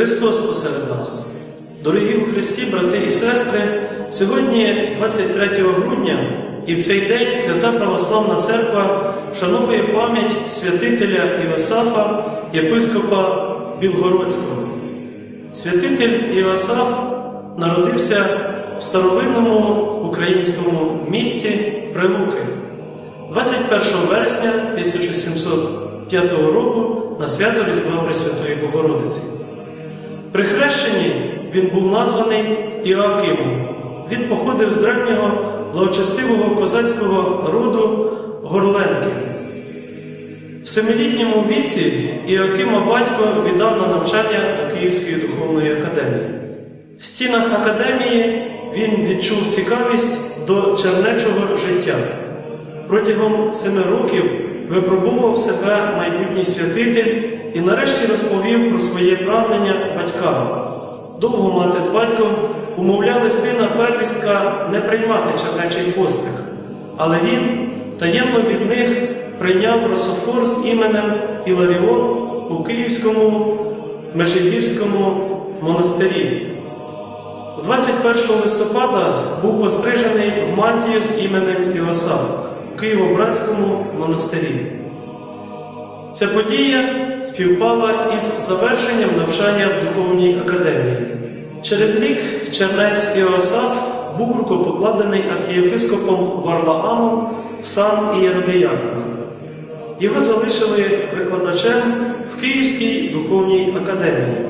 Христос посеред нас. Дорогі у Христі, брати і сестри, сьогодні, 23 грудня, і в цей день Свята Православна Церква вшановує пам'ять святителя Іосафа, єпископа Білгородського. Святитель Іосаф народився в старовинному українському місті Прилуки 21 вересня 1705 року на свято Різдва Пресвятої Богородиці. При хрещенні він був названий Іоакимом. Він походив з древнього благочестивого козацького роду Горленки. В семилітньому віці Іоакима батько віддав на навчання до Київської духовної академії. В стінах академії він відчув цікавість до чернечого життя. Протягом семи років випробував себе майбутній святитель і нарешті розповів про своє прагнення батькам. Довго мати з батьком умовляли сина первістка не приймати чернечий постриг, але він таємно від них прийняв рософор з іменем Іларіон у Київському Межигірському монастирі. 21 листопада був пострижений в мантію з іменем Іосаф у Києво-Братському монастирі. Ця подія співпала із завершенням навчання в Духовній академії. Через рік чернець Іосаф був рукопокладений архієпископом Варлаамом в сан Ієродіякона. Його залишили викладачем в Київській духовній академії.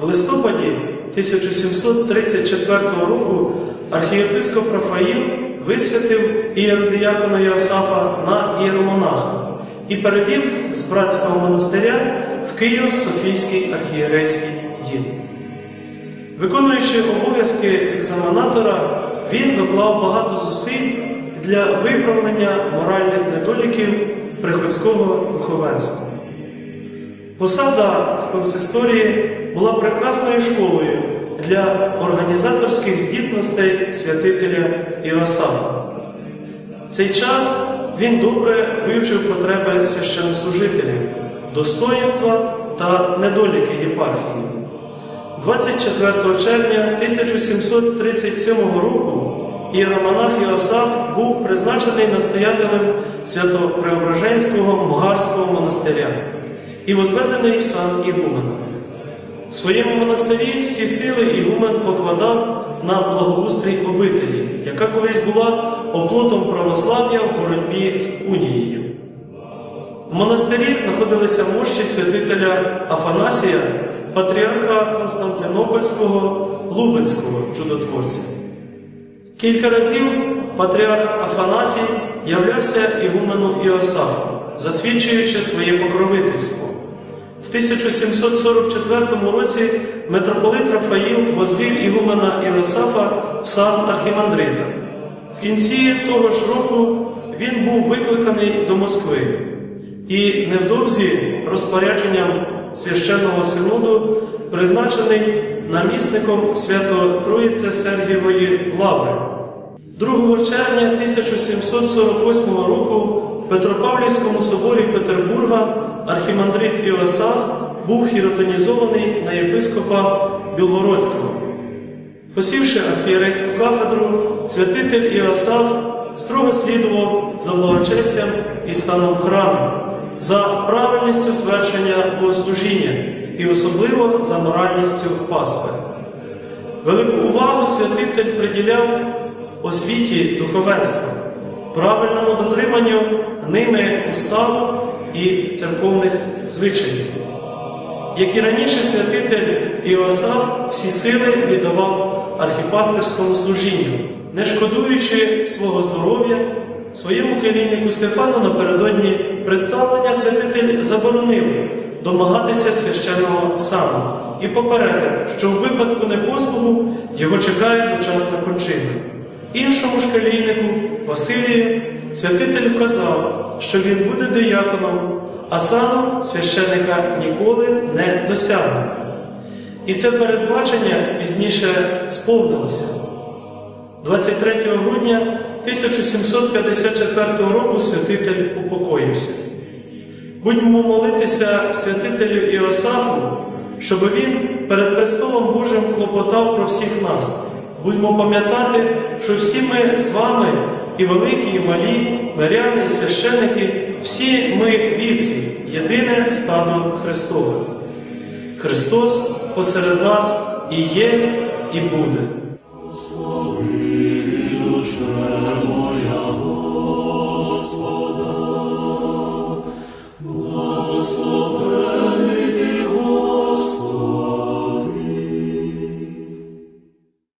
В листопаді 1734 року архієпископ Рафаїл висвятив ієродіякона Йосафа на ієромонаха і перевів з братського монастиря в Київ-Софійський архієрейський дім. Виконуючи обов'язки екзаменатора, він доклав багато зусиль для виправлення моральних недоліків приходського духовенства. Посада в консисторії була прекрасною школою для організаторських здібностей святителя Іосафа. В цей час він добре вивчив потреби священнослужителів, достоїнства та недоліки єпархії. 24 червня 1737 року іеромонах Іосаф був призначений настоятелем Свято-Преображенського Мугарського монастиря і возведений в сан Ігумена. В своєму монастирі всі сили Ігумен покладав на благоустрій обителі, яка колись була оплотом православ'я в боротьбі з унією. В монастирі знаходилися мощі святителя Афанасія, патріарха Константинопольського Лубенського чудотворця. Кілька разів патріарх Афанасій являвся ігумену Іосафу, засвідчуючи своє покровительство. В 1744 році митрополит Рафаїл возвів ігумена Іосафа в сан Архімандрита. В кінці того ж року він був викликаний до Москви і невдовзі розпорядженням священного синоду призначений намісником Свято Троїце Сергієвої лаври. 2 червня 1748 року в Петропавлівському соборі Петербурга архімандрит Іосаф був хіротонізований на єпископа Білгородського. Посівши архієрейську кафедру, святитель Іосаф строго слідував за благочестям і станом храму, за правильністю звершення богослужіння і особливо за моральністю паспи. Велику увагу святитель приділяв освіті духовенства, правильному дотриманню ними уставу і церковних звичаїв. Як і раніше святитель Іосаф всі сили віддавав архіпастерському служінню, не шкодуючи свого здоров'я, своєму келійнику Стефану напередодні представлення святитель заборонив домагатися священного сану і попередив, що в випадку непослугу його чекає дочасна кончина. Іншому ж келійнику Василію святитель вказав, що він буде дияконом, а сану священика ніколи не досягне. І це передбачення пізніше сповнилося. 23 грудня 1754 року святитель упокоївся. Будьмо молитися святителю Іосафу, щоб він перед престолом Божим клопотав про всіх нас. Будьмо пам'ятати, що всі ми з вами, і великі, і малі, миряни, і священики, всі ми вівці, єдине стадо Христове. Христос посеред нас і є, і буде.